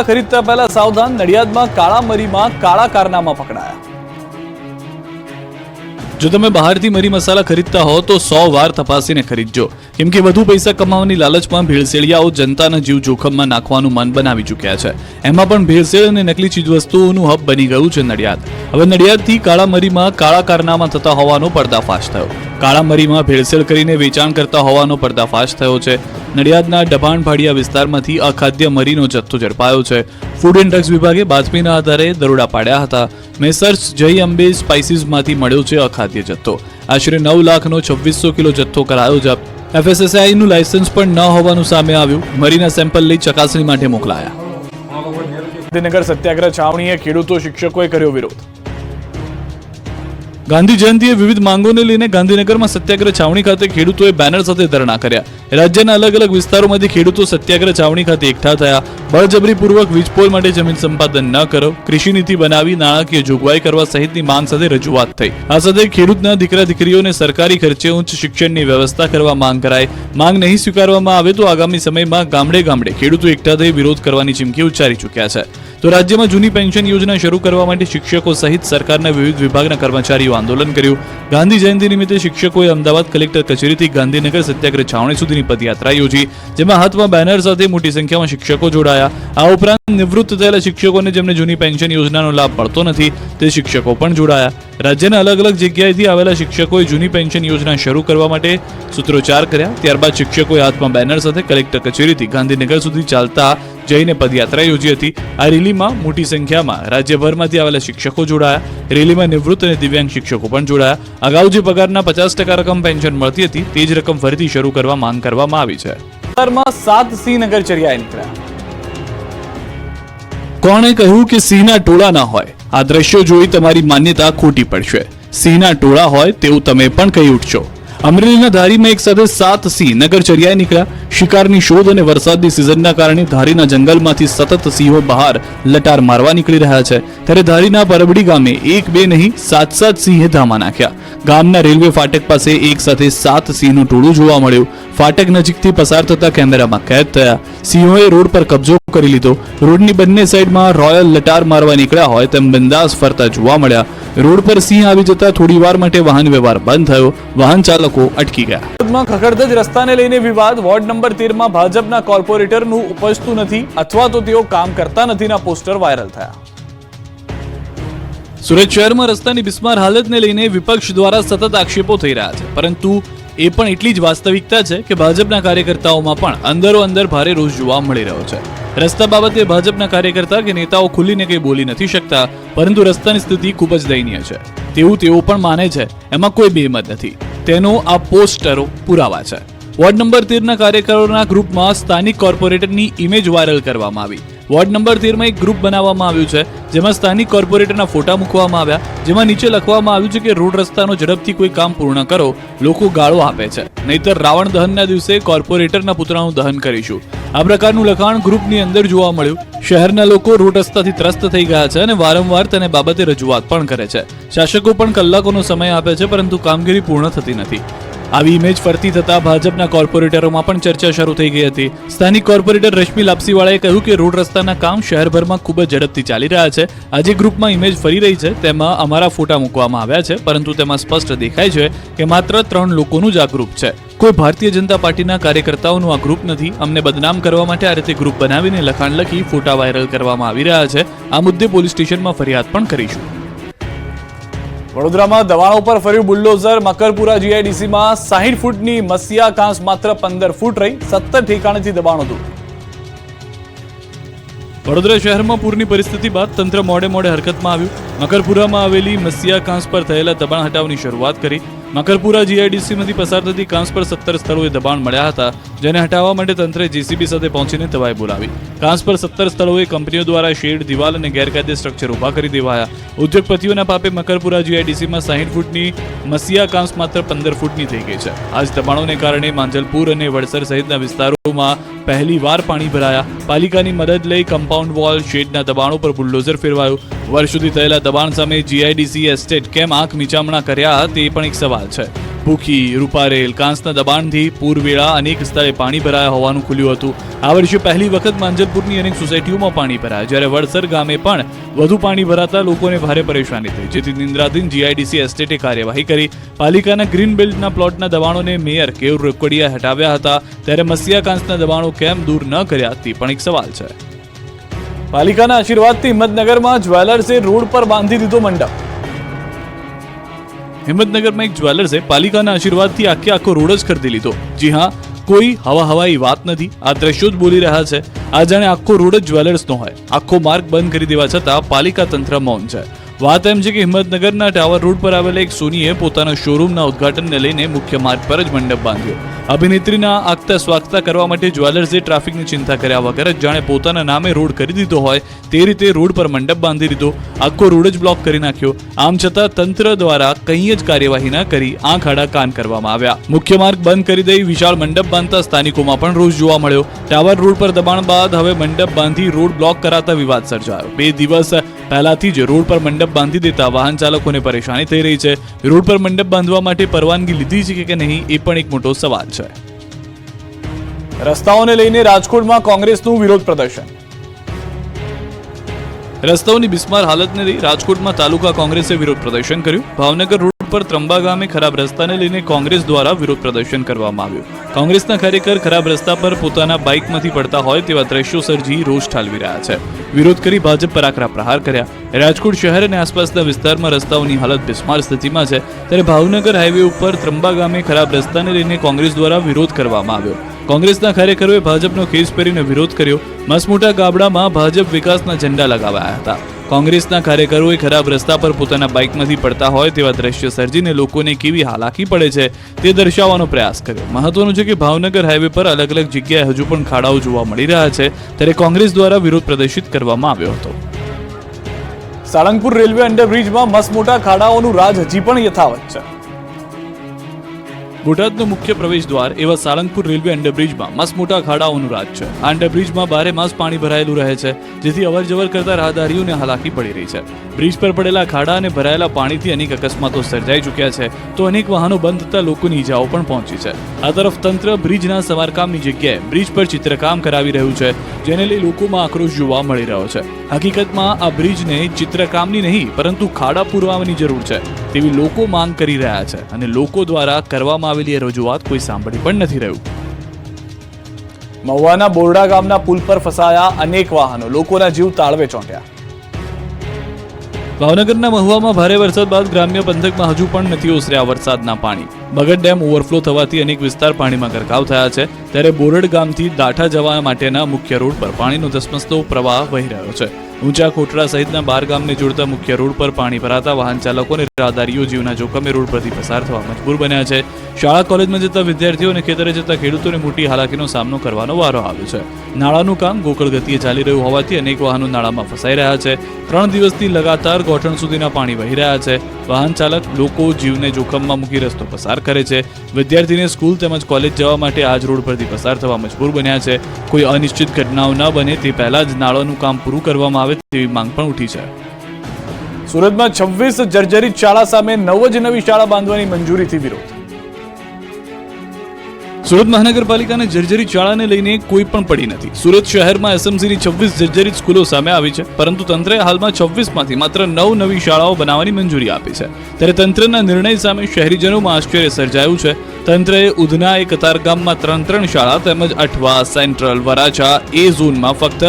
મસાલા ખરીદતા પહેલા સાવધાન નડિયાદમાં કાળા મરીમાં કાળા કારનામાં પકડાયા. જો તમે બહારથી મરી મસાલા ખરીદતા હો, તો સો વાર તપાસીને ખરીદજો. કેમ કે વધુ પૈસા કમાવાની લાલચમાં ભેળસેળિયાઓ જનતાના જીવ જોખમમાં નાખવાનું મન બનાવી ચૂક્યા છે. એમાં પણ ભેળસેળ અને નકલી ચીજવસ્તુઓનું હબ બની ગયું છે નડિયાદ. હવે નડિયાદથી કાળા મરીમાં કાળા કારનામા થતા હોવાનો પર્દાફાશ થયો. કાળા મરીમાં ભેળસેળ કરીને વેચાણ કરતા હોવાનો પર્દાફાશ થયો છે. નડિયાદના ડભાણ ભાડિયા વિસ્તારમાંથી અખાદ્ય મરીનો જથ્થો ઝડપાયો છે. ફૂડ એન્ડ ડ્રગ્સ વિભાગે બાતમીના આધારે દરોડા પાડ્યા હતા. મેસર્સ જય અંબે સ્પાઇસીસમાંથી મળ્યો છે અખાદ્ય જથ્થો. આશરે નવ લાખનો છવ્વીસો કિલો જથ્થો કરાયો જપ્ત એફએસએસઆઈનું લાયસન્સ પણ ન હોવાનું સામે આવ્યું. મરીના સેમ્પલ લઈ ચકાસણી માટે મોકલાયા. ગાંધીનગર સત્યાગ્રહ છાવણીએ ખેડૂતો શિક્ષકોએ કર્યો વિરોધ. ગાંધી જયંતિએ વિવિધ માંગોને લઈને ગાંધીનગરમાં સત્યાગ્રહ છાવણી ખાતે ખેડૂતોએ બેનર સાથે ધરણા કર્યા. રાજ્યના અલગ અલગ વિસ્તારોમાંથી ખેડૂતો સત્યાગ્રહ છાવણી ખાતે એકઠા થયા. બળજબરીપૂર્વક વીજપોલ માટે જમીન સંપાદન ન કરો. કૃષિ નીતિ બનાવી નાણાકીય જોગવાઈ કરવા સહિતની માંગ સાથે રજૂઆત થઈ. આ સાથે ખેડૂતના દીકરા દીકરીઓને સરકારી ખર્ચે ઉચ્ચ શિક્ષણની વ્યવસ્થા કરવા માંગ કરાય માંગ નહીં સ્વીકારવામાં આવે તો આગામી સમયમાં ગામડે ગામડે ખેડૂતો એકઠા થઈ વિરોધ કરવાની ચીમકી ઉચ્ચારી ચૂક્યા છે. તો રાજ્યમાં જૂની પેન્શન યોજના શરૂ કરવા માટે શિક્ષકો સહિત સરકારના વિવિધ વિભાગના કર્મચારીઓ આંદોલન કર્યું. ગાંધી જયંતિ નિમિત્તે શિક્ષકોએ અમદાવાદ કલેક્ટર કચેરીથી ગાંધીનગર સત્યાગ્રહ છાવણી સુધીની પદયાત્રા યોજી, જેમાં હાથમાં બેનર સાથે મોટી સંખ્યામાં શિક્ષકો જોડાયા. આ ઉપરાંત નિવૃત્ત થયેલા શિક્ષકોને જેમને જૂની પેન્શન યોજનાનો લાભ મળતો નથી, તે શિક્ષકો પણ જોડાયા. રાજ્યના અલગ અલગ જગ્યાએથી આવેલા શિક્ષકોએ જૂની પેન્શન યોજના શરૂ કરવા માટે સૂત્રોચ્ચાર કર્યા. ત્યારબાદ શિક્ષકોએ હાથમાં બેનર સાથે કલેક્ટર કચેરીથી ગાંધીનગર સુધી ચાલતા જઈને પદયાત્રા યોજી હતી. આ રેલીમાં મોટી સંખ્યામાં રાજ્યભરમાંથી આવેલા શિક્ષકો જોડાયા. રેલીમાં નિવૃત્ત અને દિવ્યાંગ શિક્ષકો પણ જોડાયા. અગાઉ જે પગારના પચાસ ટકા રકમ પેન્શન મળતી હતી તે જ રકમ ફરીથી શરૂ કરવા માંગ કરવામાં આવી છે. સાત નીકળ્યા. કોણે કહ્યું કે સિંહના ટોળા ના હોય? આ દ્રશ્યો જોઈ તમારી માન્યતા ખોટી પડશે. સિંહના ટોળા હોય તેવું તમે પણ કહી ઉઠશો. અમરેલીના ધારીમાં એક સાથે સાત સિંહ નગરચર્યાએ નીકળ્યા. શિકારની શોધ અને વરસાદની સિઝનના કારણે ધારીના જંગલમાંથી સતત સિંહો બહાર લટાર મારવા નીકળી રહ્યા છે. ત્યારે ધારીના પરબડી ગામે એક બે નહીં, સાત સાત સિંહે ધામા નાખ્યા. ગામના રેલવે ફાટક પાસે એક સાથે સાત સિંહનું ટોળું જોવા મળ્યું. ફાટક નજીકથી પસાર થતા કેમેરામાં કેદ થયા. સિંહોએ રોડ પર કબજો કરી લીધો. રોડની બંને સાઈડમાં રોયલ લટાર મારવા નીકળ્યા હોય તેમ બંદાસ ફરતા જોવા મળ્યા. રોડ પર સિંહ આવી જતા થોડી વાર માટે વાહન વ્યવહાર બંધ થયો. વાહન ચાલકો અટકી ગયા. ખખડધજ રસ્તાને લઈને વિવાદ. વોર્ડ નંબર તેરમાં ભાજપના કોર્પોરેટરનું ઉપજતું નથી અથવા તો તેઓ કામ કરતા નથીના પોસ્ટર વાયરલ થયા. સુરત શહેરમાં રસ્તાની બિસ્માર હાલતને લઈને વિપક્ષ દ્વારા સતત આક્ષેપો થઈ રહ્યા છે. પરંતુ એ પણ એટલી જ વાસ્તવિકતા છે કે ભાજપના કાર્યકર્તાઓમાં પણ અંદરો અંદર ભારે રોષ જોવા મળી રહ્યો છે. રસ્તા બાબતે ભાજપના કાર્યકર્તા કે નેતાઓ ખુલીને કંઈ બોલી નથી શકતા, પરંતુ રસ્તાની સ્થિતિ ખૂબ જ દયનીય છે. તેવું તેઓ પણ માને છે. એમાં કોઈ બેમત નથી. તેનો આ પોસ્ટરો પુરાવા છે. વોર્ડ નંબર તેરના કાર્યકરોના ગ્રુપમાં સ્થાનિક કોર્પોરેટરની ઇમેજ વાયરલ કરવામાં આવી. વોર્ડ નંબર તેરમાં એક ગ્રુપ બનાવવામાં આવ્યું છે, જેમાં સ્થાનિક કોર્પોરેટરના ફોટા મૂકવામાં આવ્યા, જેમાં નીચે લખવામાં આવ્યું છે કે રોડ રસ્તાનો ઝડપથી કોઈ કામ પૂર્ણ કરો, લોકો ગાળો આપે છે. નહીતર રાવણ દહનના દિવસે કોર્પોરેટરના પુતળાનું દહન કરીશું. આ પ્રકારનું લખાણ ગ્રુપની અંદર જોવા મળ્યું. શહેરના લોકો રોડ રસ્તાથી ત્રસ્ત થઈ ગયા છે અને વારંવાર તેને બાબતે રજૂઆત પણ કરે છે. શાસકો પણ કલાકોનો સમય આપે છે, પરંતુ કામગીરી પૂર્ણ થતી નથી. આવી ઇમેજ ફરતી થતા ભાજપના કોર્પોરેટરોમાં પણ ચર્ચા શરૂ થઈ ગઈ હતી. સ્થાનિક કોર્પોરેટર રશ્મિ લાપસીવાળાએ કહ્યું કે રોડ રસ્તાના કામ શહેરભરમાં ખૂબ જ ઝડપથી ચાલી રહ્યા છે. આજે ગ્રુપમાં ઇમેજ ફરી રહી છે. તેમાં અમારા ફોટા મૂકવામાં આવ્યા છે, પરંતુ તેમાં સ્પષ્ટ દેખાય છે કે માત્ર ત્રણ લોકોનું જ આ ગ્રુપ છે. કોઈ ભારતીય જનતા પાર્ટીના કાર્યકર્તાઓનું આ ગ્રુપ નથી. અમને બદનામ કરવા માટે આ રીતે ગ્રુપ બનાવીને લખાણ લખી ફોટા વાયરલ કરવામાં આવી રહ્યા છે. આ મુદ્દે પોલીસ સ્ટેશનમાં ફરિયાદ પણ કરીશું. વડોદરામાં દવાણો પર ફર્યું બુલડોઝર. મકરપુરા જીઆઈડીસીમાં સાહીઠ ફૂટની મસિયા કાંસ માત્ર પંદર ફૂટ રહી. સત્તર ઠેકાણેથી દબાણો દૂર. વડોદરા શહેરમાં પૂરની પરિસ્થિતિ બાદ તંત્ર મોડે મોડે હરકતમાં આવ્યું. મકરપુરામાં આવેલી મસિયા કાંસ પર થયેલા દબાણ હટાવની શરૂઆત કરી. મકરપુરા જીઆઈડીસીમાંથી પસાર થતી કાંસ પર સત્તર સ્થળોએ દબાણ મળ્યા હતા, જેને હટાવવા માટે તંત્રે જીસીબી સાથે પહોંચીને તવાઈ બોલાવી. કાંસ પર સત્તર સ્થળોએ કંપનીઓ દ્વારા શેડ, દિવાલ અને ગેરકાયદે સ્ટ્રક્ચર ઊભા કરી દેવાયા. ઉદ્યોગપતિઓના પાપે મકરપુરા જીઆઈડીસીમાં સાહીઠ ફૂટની મસિયા કાંસ માત્ર પંદર ફૂટની થઈ ગઈ છે. આજ દબાણોને કારણે માંજલપુર અને વડસર સહિતના વિસ્તારોમાં પહેલી વાર પાણી ભરાયા. પાલિકાની મદદ લઈ કમ્પાઉન્ડ વોલ શેડના દબાણો પર બુલડોઝર ફેરવાયું. સુધી થયેલા દબાણ સામે જીઆઈડીસી એસ્ટેટ કેમ આંખ મીચામણા કર્યા તે પણ એક સવાલ છે. ભૂખી રૂપારેલ કાંસના દબાણથી પૂરવેળા અનેક સ્થળે પાણી ભરાયા હોવાનું ખુલ્યું હતું. આ વર્ષે પહેલી વખત માંજલપુરની અનેક સોસાયટીઓમાં પાણી ભરાયા. જ્યારે વડસર ગામે પણ વધુ પાણી ભરાતા લોકોને ભારે પરેશાની થઈ. જેથી નિંદ્રાધીન જીઆઈડીસી એસ્ટેટે કાર્યવાહી કરી. પાલિકાના ગ્રીન બેલ્ટના પ્લોટના દબાણોને મેયર કેવ રોકડિયા હટાવ્યા હતા. ત્યારે મસિયા કાંસના દબાણો કેમ દૂર ન કર્યા તે પણ એક સવાલ છે. પાલિકાના આશીર્વાદથી હિંમતનગરમાં જ્વેલર્સે રોડ પર બાંધી દીધો મંડપ. હિંમતનગરમાં એક જ્વેલર્સે પાલિકાના આશીર્વાદથી આખે આખો રોડ જ ખરીદી લીધો. જી હા, કોઈ હવા હવાઈ વાત નથી. આ દ્રશ્યો જ બોલી રહ્યા છે. આ જાણે આખો રોડ જ જ્વેલર્સનો હોય. આખો માર્ગ બંધ કરી દેવા છતાં પાલિકા તંત્ર મૌન છે. વાત એમ છે કે હિંમતનગરના ટાવર રોડ પર આવેલા એક સોનીએ પોતાના શોરૂમના ઉદ્ઘાટનને લઈને મુખ્ય માર્ગ પર જ મંડપ બાંધ્યો. અભિનેત્રીના આગતા સ્વાગતા કરવા માટે જ્વેલર્સે ટ્રાફિકની ચિંતા કર્યા વગર જ જાણે પોતાના નામે રોડ કરી દીધો હોય તે રીતે રોડ પર મંડપ બાંધી દીધો, આખો રોડ જ બ્લોક કરી નાખ્યો. આમ છતાં તંત્ર દ્વારા કંઈ જ કાર્યવાહી ન કરી આંખ આડા કાન કરવામાં આવ્યા. મુખ્ય માર્ગ બંધ કરી દઈ વિશાળ મંડપ બાંધતા સ્થાનિકોમાં પણ રોષ જોવા મળ્યો. ટાવર રોડ પર દબાણ બાદ હવે મંડપ બાંધી રોડ બ્લોક કરાતા વિવાદ સર્જાયો. બે દિવસ પહેલાથી જ રોડ પર મંડપ બાંધી દેતા વાહન ચાલકોને પરેશાની થઈ રહી છે. રોડ પર મંડપ બાંધવા માટે પરવાનગી લીધી છે કે નહીં એ પણ એક મોટો સવાલ છે. રસ્તાઓને લઈને રાજકોટમાં કોંગ્રેસનું વિરોધ પ્રદર્શન. રસ્તાઓની બિસ્માર હાલતને લઈ રાજકોટમાં તાલુકા કોંગ્રેસે વિરોધ પ્રદર્શન કર્યું. ભાવનગર પર ત્રંબા ગામે ખરાબ રસ્તાને લઈને કોંગ્રેસ દ્વારા વિરોધ પ્રદર્શન કરવામાં આવ્યું. કોંગ્રેસના કાર્યકર ખરાબ રસ્તા પર પોતાના બાઇકમાંથી પડતા હોય તેવા દ્રશ્યો સર્જી રોષ ઠાલવી રહ્યા છે. વિરોધ કરી ભાજપ પર આકરા પ્રહાર કર્યા. રાજકોટ શહેર અને આસપાસના વિસ્તારમાં રસ્તાઓની હાલત બિસ્માર સ્થિતિમાં છે. ત્યારે ભાવનગર હાઈવે ઉપર ત્રંબા ગામે ખરાબ રસ્તાને લઈને કોંગ્રેસ દ્વારા વિરોધ કરવામાં આવ્યો. કોંગ્રેસના કાર્યકરોએ ભાજપનો ખેસ પહેરીને વિરોધ કર્યો. મસમોટા ગાબડામાં ભાજપ વિકાસના ઝંડા લગાવાયા હતા. કોંગ્રેસના કાર્યકરોએ ખરાબ રસ્તા પર પોતાના બાઇકમાંથી પડતા હોય તેવા દ્રશ્ય સર્જીને લોકોને કેવી હાલાકી પડે છે તે દર્શાવવાનો પ્રયાસ કર્યો. મહત્વનું છે કે ભાવનગર હાઈવે પર અલગ અલગ જગ્યાએ હજુ પણ ખાડાઓ જોવા મળી રહ્યા છે, ત્યારે કોંગ્રેસ દ્વારા વિરોધ પ્રદર્શિત કરવામાં આવ્યો હતો. સાળંગપુર રેલવે અંડરબ્રિજમાં મસમોટા ખાડાઓનું રાજ હજી પણ યથાવત છે. બોટાદનો મુખ્ય પ્રવેશ દ્વાર એવા સાળંગપુર રેલવે અંડરબ્રિજમાં માસ મોટા ખાડાઓનું રાજ છે. આ અંડરબ્રિજમાં બારે માસ પાણી ભરાયેલું રહે છે, જેથી અવર જવર કરતા રાહદારીઓને હાલાકી પડી રહી છે. બ્રિજ પર પડેલા ખાડા અને ભરાયેલા પાણીથી અનેક અકસ્માતો સર્જાઈ ચૂક્યા છે, તો અનેક વાહનો બંધ થતા લોકોની ઇજાઓ પણ પહોંચી છે. આ તરફ તંત્ર બ્રિજના સમારકામની જગ્યાએ બ્રિજ પર ચિત્રકામ કરાવી રહ્યું છે, જેને લઈ લોકોમાં આક્રોશ જોવા મળી રહ્યો છે. હકીકતમાં આ બ્રિજને ચિત્રકામની નહીં, પરંતુ ખાડા પૂરવાની જરૂર છે, તેવી લોકો માંગ કરી રહ્યા છે અને લોકો દ્વારા કરવામાં આવેલી એ રજૂઆત કોઈ સાંભળી પણ નથી રહ્યું. મહુવાના બોરડા ગામના પુલ પર ફસાયા અનેક વાહનો. લોકોના જીવ તાળવે ચોંટ્યા. ભાવનગરના મહુવામાં ભારે વરસાદ બાદ ગ્રામ્ય પંથકમાં હજુ પણ નથી ઓસર્યા વરસાદના પાણી. બગડ ડેમ ઓવરફ્લો થવાથી અનેક વિસ્તાર પાણીમાં ગરકાવ થયા છે. ત્યારે બોરડ ગામથી દાઠા જવા માટેના મુખ્ય રોડ પર પાણીનો ધસમસતો પ્રવાહ વહી રહ્યો છે. ઊંચા કોટડા સહિતના બાર ગામને જોડતા મુખ્ય રોડ પર પાણી ભરાતા વાહન ચાલકો અને રાહદારીઓ જીવના જોખમે રોડ પરથી પસાર થવા મજબૂર બન્યા છે. શાળા, કોલેજમાં જતા વિદ્યાર્થીઓ અને ખેતરે જતા ખેડૂતોને મોટી હાલાકીનો સામનો કરવાનો વારો આવ્યો છે. નાળાનું કામ ગોકળ ગતિએ ચાલી રહ્યું હોવાથી અનેક વાહનો નાળામાં ફસાઈ રહ્યા છે. ત્રણ દિવસથી લગાતાર ગોઠણ સુધીના પાણી વહી રહ્યા છે. વાહન ચાલક લોકો જીવને જોખમમાં મૂકી રસ્તો પસાર કરે છે. વિદ્યાર્થીને સ્કૂલ તેમજ કોલેજ જવા માટે આજ રોડ પરથી પસાર થવા મજબૂર બન્યા છે. કોઈ અનિશ્ચિત ઘટનાઓ ન બને તે પહેલા જ નાળાનું કામ પૂરું કરવામાં આવે તેવી માંગ પણ ઉઠી છે. સુરતમાં છવ્વીસ જર્જરિત શાળા સામે નવ જ નવી શાળા બાંધવાની મંજૂરીથી વિરોધ. સુરત મહાનગરપાલિકાને જર્જરી શાળાને લઈને કોઈ પણ પડી નથી. સુરત શહેરમાં એસએમસીની છવ્વીસ જર્જરિત સ્કૂલો સામે આવી છે, પરંતુ તંત્રે હાલમાં છવ્વીસમાંથી માત્ર નવ નવી શાળાઓ બનાવવાની મંજૂરી આપી છે. ત્યારે તંત્રના નિર્ણય સામે શહેરીજનોમાં આશ્ચર્ય સર્જાયું છે. તંત્રએ ઉધના એ કતારગામમાં ત્રણ ત્રણ શાળા તેમજ અઠવા સેન્ટ્રલ વરાછા એ ઝોનમાં ફક્ત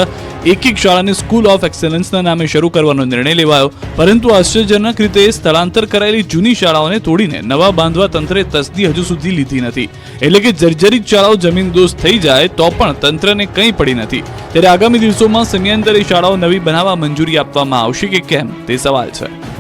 એક એક શાળાને સ્કૂલ ઓફ એક્સેલન્સના નામે શરૂ કરવાનો નિર્ણય લેવાયો. પરંતુ આશ્ચર્યજનક રીતે સ્થળાંતર કરાયેલી જૂની શાળાઓને તોડીને નવા બાંધવા તંત્રે તસ્દી હજુ સુધી લીધી નથી. એટલે કે જર્જરિત શાળાઓ જમીન દોસ્ત થઈ જાય તો પણ તંત્રને કંઈ પડી નથી. ત્યારે આગામી દિવસોમાં સમયાંતરે શાળાઓ નવી બનાવવા મંજૂરી આપવામાં આવશે કે કેમ? તે સવાલ છે.